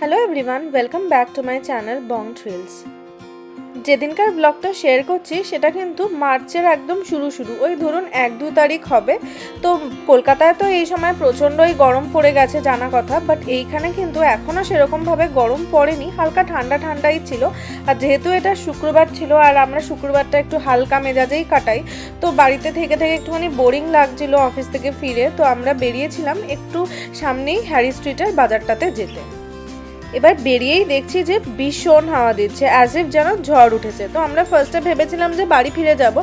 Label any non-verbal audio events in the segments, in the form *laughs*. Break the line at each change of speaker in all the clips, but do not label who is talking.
Hello everyone welcome back to my channel Bong Thrills যেদিনকার ব্লগটা share করছি, সেটা কিন্তু মার্চের একদম শুরু শুরু। ওই ধরুন এক, দু তারিখ হবে। তো কলকাতায় তো এই সময় প্রচণ্ডই গরম পড়ে গেছে জানা কথা বাট এইখানে কিন্তু এখনও সেরকমভাবে গরম পড়েনি। হালকা ঠান্ডা ঠান্ডাই ছিল। আর যেহেতু এটা শুক্রবার ছিল, আর আমরা শুক্রবারটা একটু হালকা মেজাজেই কাটাই, তো বাড়িতে থেকে থেকে একটুখানি বোরিং লাগছিল অফিস থেকে ফিরে। তো আমরা বেরিয়েছিলাম একটু সামনেই হ্যারি স্ট্রিটের বাজারটাতে যেতে। এবার বেরিয়েই দেখছি যে ভীষণ হাওয়া দিচ্ছে অ্যাজ ইফ যেন ঝড় উঠেছে। তো আমরা ফার্স্টে ভেবেছিলাম যে বাড়ি ফিরে যাব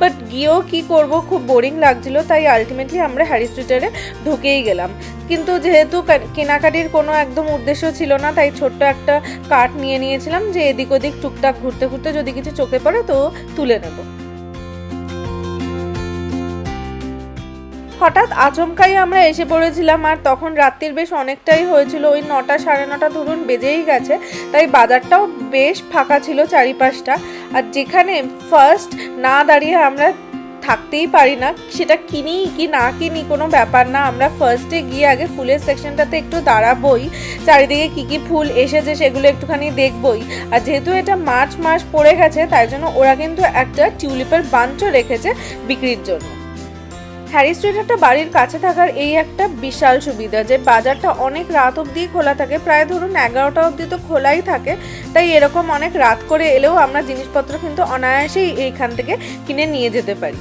বাট গিয়েও কি করব, খুব বোরিং লাগছিল, তাই আলটিমেটলি আমরা হ্যারি স্ট্রিটারে ঢুকেই গেলাম। কিন্তু যেহেতু কেনাকাটির কোনো একদম উদ্দেশ্য ছিল না, তাই ছোট্ট একটা কাঠ নিয়ে নিয়েছিলাম যে এদিক ওদিক টুকটাক ঘুরতে ঘুরতে যদি কিছু চোখে পড়ে তো তুলে নেব। হঠাৎ আচমকাই আমরা এসে পড়েছিলাম আর তখন রাত্রির বেশ অনেকটাই হয়েছিল। ওই নটা সাড়ে নটা ধরুন বেজেই গেছে, তাই বাজারটাও বেশ ফাঁকা ছিল চারিপাশটা। আর যেখানে ফার্স্ট না দাঁড়িয়ে আমরা থাকতেই পারি না, সেটা কিনি কি না কিনি কোনো ব্যাপার না। আমরা ফার্স্টে গিয়ে আগে ফুলের সেকশনটাতে একটু দাঁড়াবই, চারিদিকে কি কি ফুল এসেছে সেগুলো একটুখানি দেখবই। আর যেহেতু এটা মার্চ মাস পড়ে গেছে, তাই জন্য ওরা কিন্তু একটা টিউলিপের বাঞ্চও রেখেছে বিক্রির জন্য। হ্যারি স্ট্রিট একটা বাড়ির কাছে থাকার এই একটা বিশাল সুবিধা যে বাজারটা অনেক রাত অবধি খোলা থাকে। প্রায় ধরুন এগারোটা অবধি তো খোলাই থাকে। তাই এরকম অনেক রাত করে এলেও আমরা জিনিসপত্র কিন্তু অনায়াসেই এইখান থেকে কিনে নিয়ে যেতে পারি।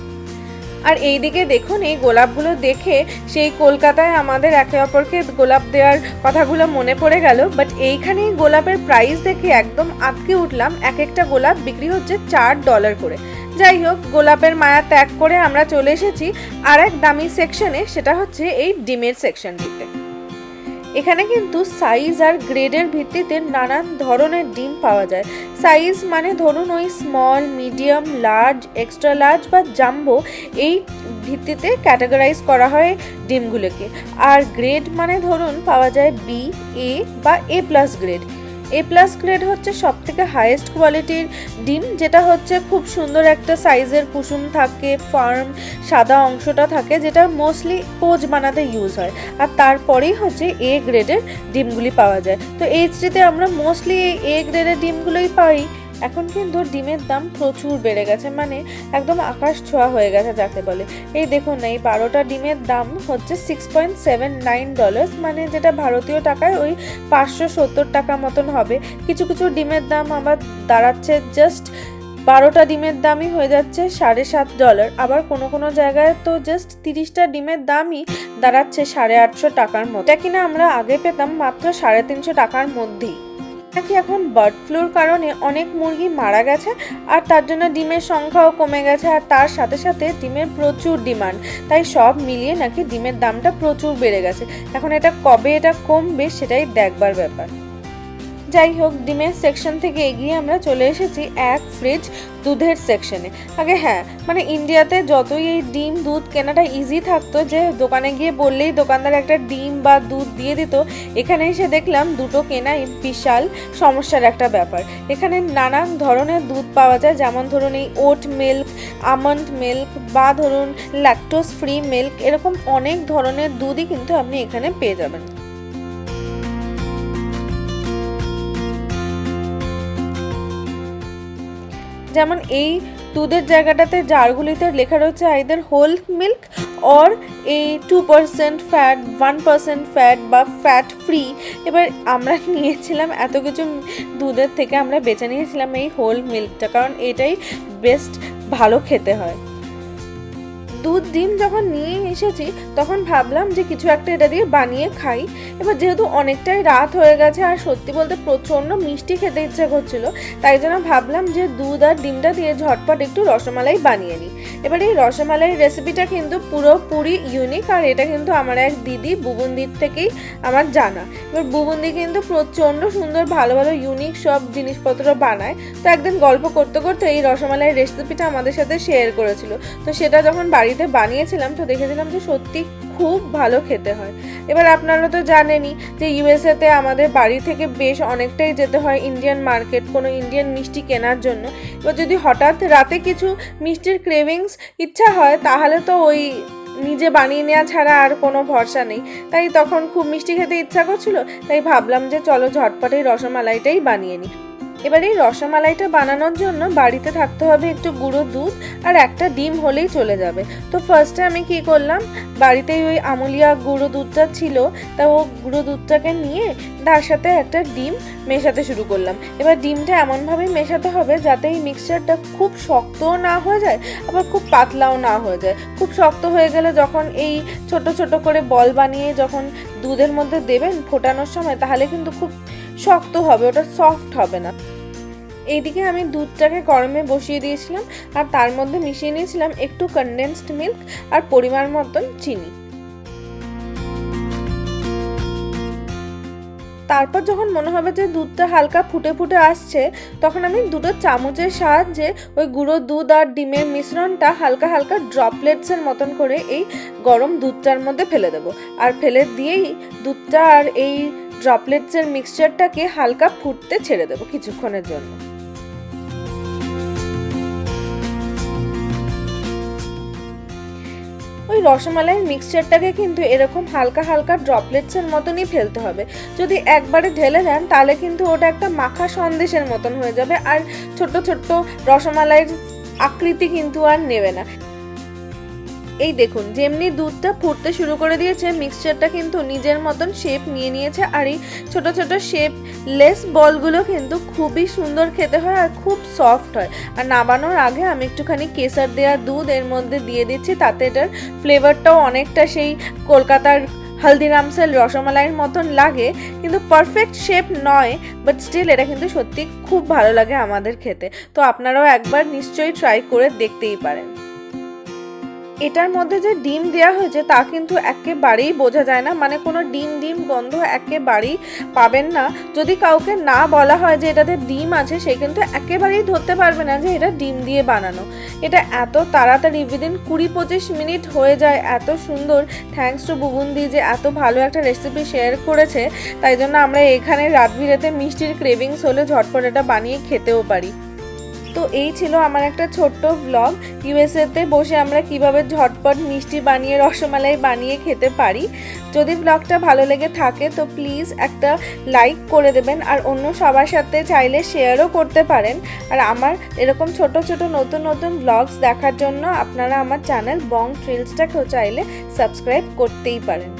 আর এইদিকে দেখুন, এই গোলাপগুলো দেখে সেই কলকাতায় আমাদের একে অপরকে গোলাপ দেওয়ার কথাগুলো মনে পড়ে গেল। বাট এইখানে গোলাপের প্রাইস দেখে একদম আটকে উঠলাম। এক একটা গোলাপ বিক্রি হচ্ছে চার ডলার করে। যাই হোক, গোলাপের মায়া ত্যাগ করে আমরা চলে এসেছি আর এক দামি সেকশনে সেটা হচ্ছে এই ডিমের সেকশনটিতে এখানে কিন্তু সাইজ আর গ্রেডের ভিত্তিতে নানান ধরনের ডিম পাওয়া যায়। সাইজ মানে ধরুন ওই small medium large extra large বা জাম্বো এই ভিত্তিতে ক্যাটাগরাইজ করা হয় ডিমগুলোকে। আর গ্রেড মানে ধরুন পাওয়া যায় বি এ বা A plus grade A plus grade হচ্ছে সব থেকে হাইয়েস্ট কোয়ালিটির ডিম, যেটা হচ্ছে খুব সুন্দর একটা সাইজের কুসুম থাকে, ফার্ম, সাদা অংশটা থাকে, যেটা মোস্টলি পোজ বানাতে ইউজ হয়। আর তারপরেই হচ্ছে এ গ্রেডের ডিমগুলি পাওয়া যায়। তো এইচডিতে আমরা মোস্টলি এই এ গ্রেডের ডিমগুলোই পাই। এখন কিন্তু ডিমের দাম প্রচুর বেড়ে গেছে মানে একদম আকাশ ছোঁয়া হয়ে গেছে যাকে বলে। এই দেখুন না এই বারোটা ডিমের দাম হচ্ছে six point seven nine dollars মানে যেটা ভারতীয় টাকায় ওই পাঁচশো সত্তর টাকা মতন হবে। কিছু কিছু ডিমের দাম আবার দাঁড়াচ্ছে জাস্ট বারোটা ডিমের দামই হয়ে যাচ্ছে সাড়ে সাত ডলার আবার কোনো কোনো জায়গায় তো জাস্ট তিরিশটা ডিমের দামই দাঁড়াচ্ছে সাড়ে আটশো টাকার মতো। এটা কিনা আমরা আগে পেতাম মাত্র সাড়ে তিনশো টাকার মধ্যেই। নাকি এখন বার্ড ফ্লুর কারণে অনেক মুরগি মারা গেছে আর তার জন্য ডিমের সংখ্যাও কমে গেছে আর তার সাথে সাথে ডিমের প্রচুর ডিমান্ড। তাই সব মিলিয়ে নাকি ডিমের দামটা প্রচুর বেড়ে গেছে। এখন এটা কবে এটা কমবে সেটাই দেখবার ব্যাপার। যাই হোক, ডিমের সেকশন থেকে এগিয়ে আমরা চলে এসেছি এক ফ্রিজ দুধের সেকশনে আগে হ্যাঁ মানে ইন্ডিয়াতে যতই এই ডিম দুধ কেনাটা ইজি থাকতো, যে দোকানে গিয়ে বললেই দোকানদার একটা ডিম বা দুধ দিয়ে দিত, এখানে এসে দেখলাম দুটো কেনাই বিশাল সমস্যার একটা ব্যাপার। এখানে নানান ধরনের দুধ পাওয়া যায়, যেমন ধরুন এই ওট মিল্ক আমন্ড মিল্ক বা ধরুন ল্যাকটোজ ফ্রি মিল্ক এরকম অনেক ধরনের দুধই কিন্তু আপনি এখানে পেয়ে যাবেন। যেমন এই দুধের জায়গাটাতে জারগুলিতে লেখা রয়েছে আইদার হোল মিল্ক অর এই two percent fat one percent fat বা ফ্যাট ফ্রি এবার আমরা *laughs* নিয়েছিলাম এত কিছু দুধের থেকে আমরা বেছে নিয়েছিলাম এই হোল মিল্কটা কারণ এটাই বেস্ট ভালো খেতে হয়। দুধ ডিম যখন নিয়ে এসেছি, তখন ভাবলাম যে কিছু একটা এটা দিয়ে বানিয়ে খাই। এবার যেহেতু অনেকটাই রাত হয়ে গেছে আর সত্যি বলতে প্রচণ্ড মিষ্টি খেতে ইচ্ছে করছিল, তাই জন্য ভাবলাম যে দুধ আর ডিমটা দিয়ে ঝটপট একটু রসমালাই বানিয়ে নিই। এবার এই রসমালাই রেসিপিটা কিন্তু পুরোপুরি ইউনিক আর এটা কিন্তু আমার এক দিদি বুবুন্দির থেকেই আমার জানা। এবার বুবুন্দি কিন্তু প্রচণ্ড সুন্দর ভালো ভালো ইউনিক সব জিনিসপত্র বানায়। তো একদিন গল্প করতে করতে এই রসমালাই রেসিপিটা আমাদের সাথে শেয়ার করেছিল। তো সেটা যখন বাড়িতে বানিয়েছিলাম তো দেখেছিলাম যে সত্যি খুব ভালো খেতে হয়। এবার আপনারা তো জানেনই যে ইউএসএতে আমাদের বাড়ি থেকে বেশ অনেকটাই যেতে হয় ইন্ডিয়ান মার্কেট কোনো ইন্ডিয়ান মিষ্টি কেনার জন্য। এবার যদি হঠাৎ রাতে কিছু মিষ্টির ক্রেভিংস ইচ্ছা হয়, তাহলে তো ওই নিজে বানিয়ে নেওয়া ছাড়া আর কোনো ভরসা নেই। তাই তখন খুব মিষ্টি খেতে ইচ্ছা করছিল, তাই ভাবলাম যে চলো ঝটপট রসমালাইটাই বানিয়ে নিই। এবার এই রসমালাইটা বানানোর জন্য বাড়িতে থাকতে হবে একটু গুঁড়ো দুধ আর একটা ডিম হলেই চলে যাবে। তো ফার্স্টে আমি কি করলাম? বাড়িতেই ওই আমুলিয়া গুঁড়ো দুধটা ছিল, তা ও গুঁড়ো দুধটাকে নিয়ে তার সাথে একটা ডিম মেশাতে শুরু করলাম। এবার ডিমটা এমনভাবে মেশাতে হবে যাতে এই মিক্সচারটা খুব শক্তও না হয়ে যায়, আবার খুব পাতলাও না হয়ে যায়। খুব শক্ত হয়ে গেলে যখন এই ছোট ছোট করে বল বানিয়ে যখন দুধের মধ্যে দেবেন ফোটানোর সময়, তাহলে কিন্তু খুব শক্ত হবে, ওটা সফট হবে না। এইদিকে আমি দুধটাকে গরমে বসিয়ে দিয়েছিলাম আর তার মধ্যে মিশিয়ে নিয়েছিলাম একটু কনডেন্সড মিল্ক আর পরিমাণ মতন চিনি। তারপর যখন মনে হবে যে দুধটা হালকা ফুটে ফুটে আসছে, তখন আমি দুটো চামচের সাহায্যে ওই গুঁড়ো দুধ আর ডিমের মিশ্রণটা হালকা হালকা ড্রপলেটসের মতন করে এই গরম দুধটার মধ্যে ফেলে দেবো। আর ফেলে দিয়েই দুধটা আর এই ড্রপলেটসের মিক্সচারটাকে হালকা ফুটতে ছেড়ে দেবো কিছুক্ষণের জন্য। ওই রসমালাইয়ের মিক্সচারটাকে কিন্তু এরকম হালকা হালকা ড্রপলেটসের মতনই ফেলতে হবে। যদি একবারে ঢেলে দেন, তাহলে কিন্তু ওটা একটা মাখা সন্দেশের মতন হয়ে যাবে। আর ছোট্ট ছোট্ট রসমালাইয়ের আকৃতি কিন্তু আর নেবে না। এই দেখুন, যেমনি দুধটা ফুটতে শুরু করে দিয়েছে মিক্সচারটা কিন্তু নিজের মতন শেপ নিয়ে নিয়েছে আর এই ছোট ছোট শেপ লেস বলগুলো কিন্তু খুবই সুন্দর খেতে হয় আর খুব সফট হয়। আর নামানোর আগে আমি একটুখানি কেসার দেওয়া দুধ এর মধ্যে দিয়ে দিচ্ছি, তাতে এটার ফ্লেভারটাও অনেকটা সেই কলকাতার হলদিরামসের রসমালাইয়ের মতন লাগে। কিন্তু পারফেক্ট শেপ নয় বাট স্টিল এটা কিন্তু সত্যি খুব ভালো লাগে আমাদের খেতে। তো আপনারাও একবার নিশ্চয়ই ট্রাই করে দেখতেই পারেন। এটার মধ্যে যে ডিম দেওয়া হয়েছে তা কিন্তু একেবারেই বোঝা যায় না। মানে কোনো ডিম ডিম গন্ধ একেবারেই পাবেন না। যদি কাউকে না বলা হয় যে এটাতে ডিম আছে, সে কিন্তু একেবারেই ধরতে পারবে না যে এটা ডিম দিয়ে বানানো। এটা এত তাড়াতাড়ি উইদিন কুড়ি পঁচিশ মিনিট হয়ে যায়, এত সুন্দর। থ্যাঙ্কস টু বুবুন্দি যে এত ভালো একটা রেসিপি শেয়ার করেছে। তাই জন্য আমরা এখানে রাত বিরেতে মিষ্টির ক্রেভিংস হলে ঝটপট এটা বানিয়ে খেতেও পারি। তো এই ছিল আমার একটা ছোট্ট ব্লগ ইউএসএতে বসে আমরা কীভাবে ঝটপট মিষ্টি বানিয়ে, রসমালাই বানিয়ে খেতে পারি। যদি ব্লগটা ভালো লেগে থাকে, তো প্লিজ একটা লাইক করে দেবেন। আর অন্য সবার সাথে চাইলে শেয়ারও করতে পারেন। আর আমার এরকম ছোট ছোট, নতুন নতুন ব্লগস দেখার জন্য আপনারা আমার চ্যানেল বং ট্রিলসটাকেও চাইলে সাবস্ক্রাইব করতেই পারেন।